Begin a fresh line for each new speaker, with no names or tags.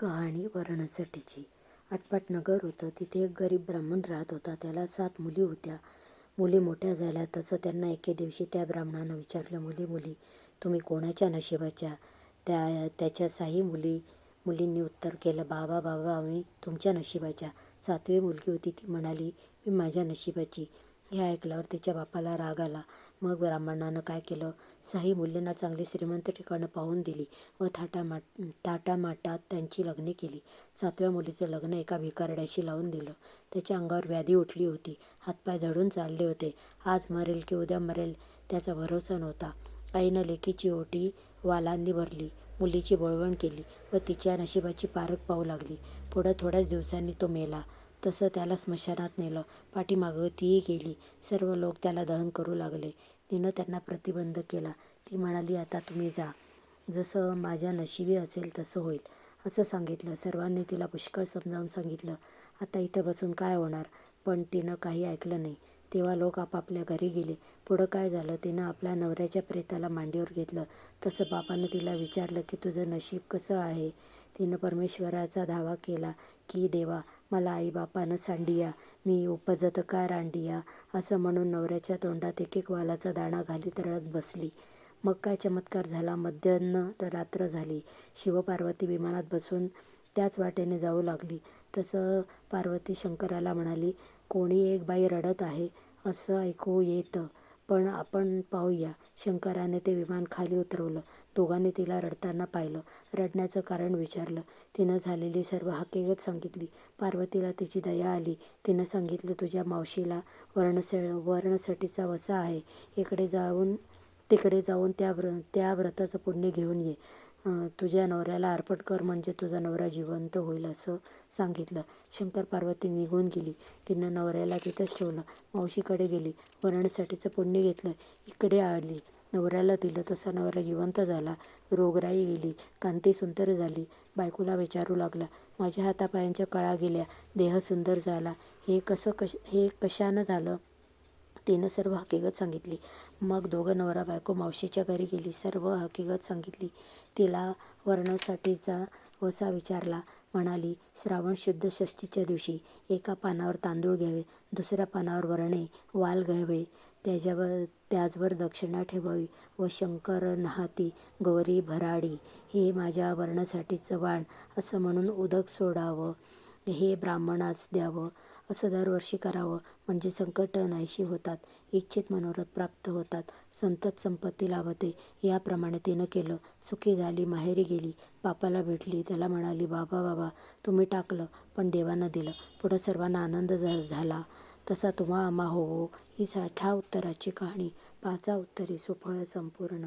कहाणी वर्णासाठीची आटपाट नगर होतं. तिथे एक गरीब ब्राह्मण राहत होता. त्याला सात मुली होत्या. मुली मोठ्या झाल्या. तसं त्यांना एके दिवशी त्या ब्राह्मणानं विचारलं मुली मुली तुम्ही कोणाच्या नशिबाच्या? त्या त्याच्या साही मुली मुलींनी उत्तर केलं बाबा बाबा आम्ही तुमच्या नशिबाच्या. सातवी मुलगी होती. ती म्हणाली मी माझ्या नशिबाची. हे ऐकल्यावर तिच्या बापाला राग आला. मग ब्राह्मणानं काय केलं? साई मुलींना चांगली श्रीमंत ठिकाणं पाहून दिली व थाटामाट थाटामाटात त्यांची लग्ने केली. सातव्या मुलीचं लग्न एका भिकारड्याशी लावून दिलं. त्याच्या अंगावर व्याधी उठली होती. हातपाय झडून चालले होते. आज मरेल की उद्या मरेल त्याचा भरोसा नव्हता. आईनं लेकीची ओटी वालांनी भरली मुलीची बळवण केली व तिच्या नशिबाची पारख पाहू लागली. पुढं थोड्याच दिवसांनी तो मेला. तसं त्याला स्मशानात नेलं. पाठीमागं तीही गेली. सर्व लोक त्याला दहन करू लागले. तिनं त्यांना प्रतिबंध केला. ती म्हणाली आता तुम्ही जा. जसं माझ्या नशिबी असेल तसं होईल. असं सांगितलं. सर्वांनी तिला पुष्कळ समजावून सांगितलं. आता इथं बसून काय होणार? पण तिनं काही ऐकलं नाही. तेव्हा लोक आपापल्या घरी गेले. पुढं काय झालं? तिनं आपल्या नवऱ्याच्या प्रेताला मांडीवर घेतलं. तसं बापानं तिला विचारलं की तुझं नशीब कसं आहे? तिनं परमेश्वराचा धावा केला की देवा मला आईबापानं सांडिया मी उपजत का रांडिया असं म्हणून नवऱ्याच्या तोंडात एक एक वालाचा दाणा घालीत रडत बसली. मग काय चमत्कार झाला? मध्यान्ह रात्र झाली. शिवपार्वती विमानात बसून त्याच वाटेने जाऊ लागली. तसं पार्वती शंकराला म्हणाली कोणी एक बाई रडत आहे असं ऐकू येतं पण आपण पाहूया. शंकराने ते विमान खाली उतरवलं. दोघांनी तिला रडताना पाहिलं. रडण्याचं कारण विचारलं. तिनं झालेली सर्व हकीकत सांगितली. पार्वतीला तिची दया आली. तिनं सांगितलं तुझ्या मावशीला वर्णस वर्णसाठीचा वसा आहे. इकडे जाऊन तिकडे जाऊन त्या व्र त्या व्रताचं पुण्य घेऊन ये. तुझ्या नवऱ्याला अर्पण कर म्हणजे तुझा नवरा जिवंत होईल असं सांगितलं. शंकर पार्वती निघून गेली. तिनं नवऱ्याला तिथंच ठेवलं. मावशीकडे गेली. वरणसाठीचं पुण्य घेतलं. इकडे आली. नवऱ्याला दिलं तसा नवरा जिवंत झाला. रोगराई गेली कांती सुंदर झाली बायकोला विचारू लागला. माझ्या हातापायांच्या कळा गेल्या देह सुंदर झाला. हे कसं कश हे कशानं झालं? तिनं सर्व हकीकत सांगितली. मग दोघं नवरा बायको मावशीच्या घरी गेली सर्व हकीकत सांगितली. तिला वर्णासाठीचा वसा विचारला. म्हणाली श्रावण शुद्ध षष्टीच्या दिवशी एका पानावर तांदूळ घ्यावे दुसऱ्या पानावर वरणे वाल घ्यावे. त्याच्यावर त्याचवर दक्षिणा ठेवावी व शंकर नहाती गौरी भराडी हे माझ्या वर्णासाठीचं वाण असं म्हणून उदक सोडावं हे ब्राह्मणास द्यावं असं दरवर्षी करावं. म्हणजे संकट नाहीशी होतात इच्छित मनोरथ प्राप्त होतात संतत संपत्ती लाभते. याप्रमाणे तिनं केलं. सुखी झाली माहेरी गेली बापाला भेटली त्याला म्हणाली बाबा बाबा तुम्ही टाकलं पण देवानं दिलं. पुढं सर्वांना आनंद झाला. तसा तुम्हा आम्हा हो. ही साठा उत्तराची कहाणी. पाचा उत्तरी सुफळ संपूर्ण